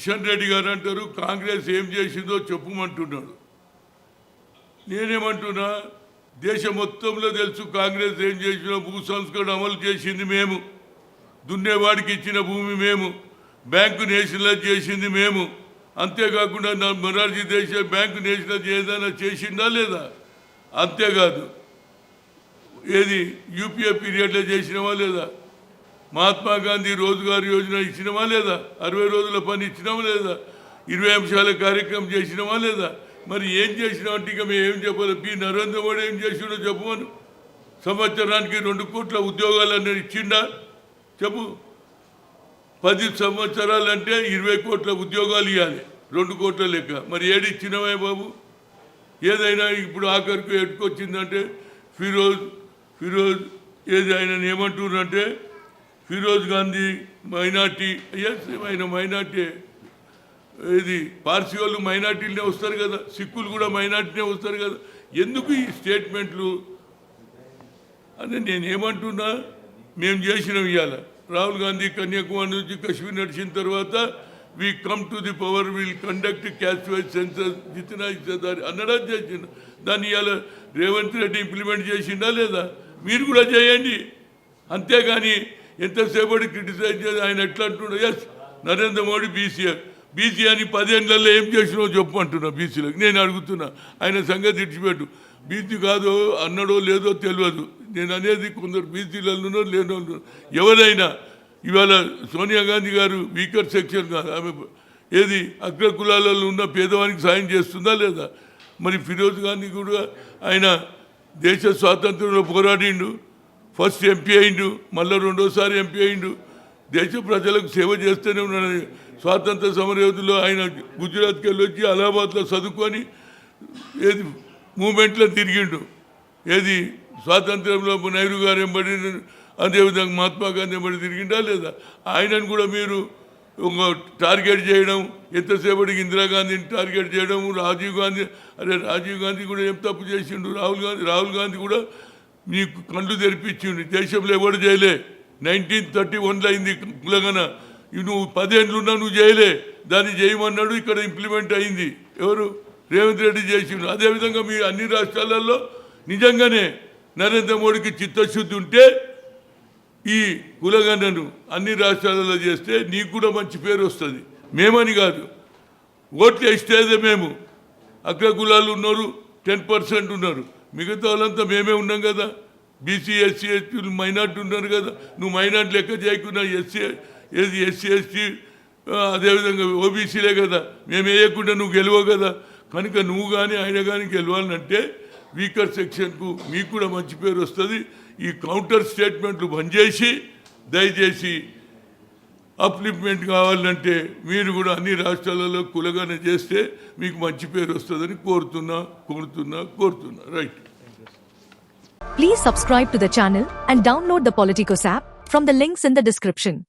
కిషన్ రెడ్డి గారు అంటారు కాంగ్రెస్ ఏం చేసిందో చెప్పుమంటున్నాడు. నేనేమంటున్నా దేశం మొత్తంలో తెలుసు కాంగ్రెస్ ఏం చేసినా భూ సంస్కరణ అమలు చేసింది మేము. దున్నేవాడికి ఇచ్చిన భూమి మేము. బ్యాంకు నేషనలైజ్ చేసింది మేము. అంతేకాకుండా నా మొరార్జీ దేశ బ్యాంకు నేషనలైజ్ ఏదైనా చేసిందా లేదా? అంతేకాదు. ఏది యూపీఏ పీరియడ్లో చేసినవా లేదా? మహాత్మా గాంధీ రోజుగారు యోజన ఇచ్చినమా లేదా? అరవై రోజుల పని ఇచ్చినామా లేదా? ఇరవై అంశాల కార్యక్రమం చేసినామా లేదా? మరి ఏం చేసినామంటే అంటే ఇక మేము ఏం చెప్పాలి. పి. నరేంద్ర మోడీ ఏం చేసిండో చెప్పమను సంవత్సరానికి రెండు కోట్ల ఉద్యోగాలు అనేది ఇచ్చిండా? చెప్పు. పది సంవత్సరాలు అంటే ఇరవై కోట్ల ఉద్యోగాలు ఇవ్వాలి రెండు కోట్ల లెక్క. మరి ఏడిచ్చినవే బాబు? ఏదైనా ఇప్పుడు ఆఖరికి ఎట్టుకొచ్చిందంటే ఫిరోజ్ ఫిరోజ్ ఏది ఆయన ఏమంటున్నారంటే ఫిరోజ్ గాంధీ మైనార్టీ ఎస్ ఆయన మైనార్టీ. ఇది పార్సీ వాళ్ళు మైనార్టీలనే వస్తారు కదా సిక్కులు కూడా మైనార్టీనే వస్తారు కదా. ఎందుకు ఈ స్టేట్మెంట్లు? అదే నేను ఏమంటున్నా మేము చేసినాం ఇవాళ రాహుల్ గాంధీ కన్యాకుమారి నుంచి కశ్మీర్ నడిచిన తర్వాత we come to the power will conduct caste census జితనా ఇచ్చేదారి అన్నడా చేసిండు దాన్ని ఇవాళ రేవంత్ రెడ్డి ఇంప్లిమెంట్ చేసిండా లేదా? మీరు కూడా చేయండి. అంతేగాని ఎంతసేపటి క్రిటిసైజ్ చేసి ఆయన ఎట్లా అంటున్నాడు yes Narendra Modi BCR BC అని పదేళ్ళల్లో ఏం చేసినో చెప్పు అంటున్నా బీసీలకు నేను అడుగుతున్నా ఆయన సంగతి ఇచ్చిపెట్టు బీసీ కాదో అన్నడో లేదో తెలియదు. నేను అనేది కొందరు బీసీలలో లేనో ఎవరైనా ఇవాళ సోనియా గాంధీ గారు వీకర్ సెక్షన్ కాదు ఆమె ఏది అగ్ర కులాలలో ఉన్న పేదవానికి సాయం చేస్తుందా లేదా? మరి ఫిరోజ్ గాంధీ కూడా ఆయన దేశ స్వాతంత్రంలో పోరాడిండు. ఫస్ట్ ఎంపీ అయిండు మళ్ళీ రెండోసారి ఎంపీ అయిండు. దేశ ప్రజలకు సేవ చేస్తూనే ఉన్నాడు. స్వాతంత్ర సమరయోధులు ఆయన గుజరాత్కి వెళ్ళి వచ్చి అలహాబాద్లో చదువుకొని ఏది మూమెంట్లో తిరిగిండు. ఏది స్వాతంత్రంలో నెహ్రూ గారు ఎంబడి అదేవిధంగా మహాత్మా గాంధీ ఎంబడి తిరిగిండా లేదా? ఆయనను కూడా మీరు ఒక టార్గెట్ చేయడం ఎంతసేపటికి ఇందిరాగాంధీని టార్గెట్ చేయడం రాజీవ్ గాంధీ అరే రాజీవ్ గాంధీ కూడా ఏం తప్పు చేసిండు? రాహుల్ గాంధీ రాహుల్ గాంధీ కూడా నీకు కళ్ళు తెరిపించింది దేశంలో ఎవడు చేయలే. నైన్టీన్ థర్టీ వన్లో అయింది కులగన నువ్వు పదేళ్ళున్నా నువ్వు చేయలే. దాన్ని చేయమన్నాడు ఇక్కడ ఇంప్లిమెంట్ అయింది. ఎవరు? రేవంత్ రెడ్డి చేసిండు. అదేవిధంగా మీ అన్ని రాష్ట్రాలలో నిజంగానే నరేంద్ర మోడీకి చిత్తశుద్ధి ఉంటే ఈ కులగణను అన్ని రాష్ట్రాలలో చేస్తే నీకు కూడా మంచి పేరు వస్తుంది. మేమని కాదు. ఓట్లు ఇస్తేదే మేము. అగ్ర కులాలు ఉన్నారు టెన్ పర్సెంట్ ఉన్నారు. మిగతా వాళ్ళంతా మేమే ఉన్నాం కదా. బీసీ ఎస్సీ ఎస్టీలు మైనార్టీ ఉన్నారు కదా. నువ్వు మైనార్టీ లెక్క చేయకుండా ఎస్సీ ఏది ఎస్సీ ఎస్టీ అదేవిధంగా ఓబీసీలే కదా. మేము వేయకుండా నువ్వు గెలవవు కదా. కనుక నువ్వు కానీ ఆయన కానీ గెలవాలంటే వీకర్ సెక్షన్కు మీకు కూడా మంచి పేరు వస్తుంది. ఈ కౌంటర్ స్టేట్మెంట్లు బంద్ చేసి దయచేసి అప్లిప్మెంట్ కావాలంటే మీరు కూడా అన్ని రాష్ట్రాలలో కులగాన చేస్తే మీకు మంచి పేరు వస్తుందని కోరుతున్నా కోరుతున్నా కోరుతున్నా right please subscribe to the channel and download the Politikos app from the links in the description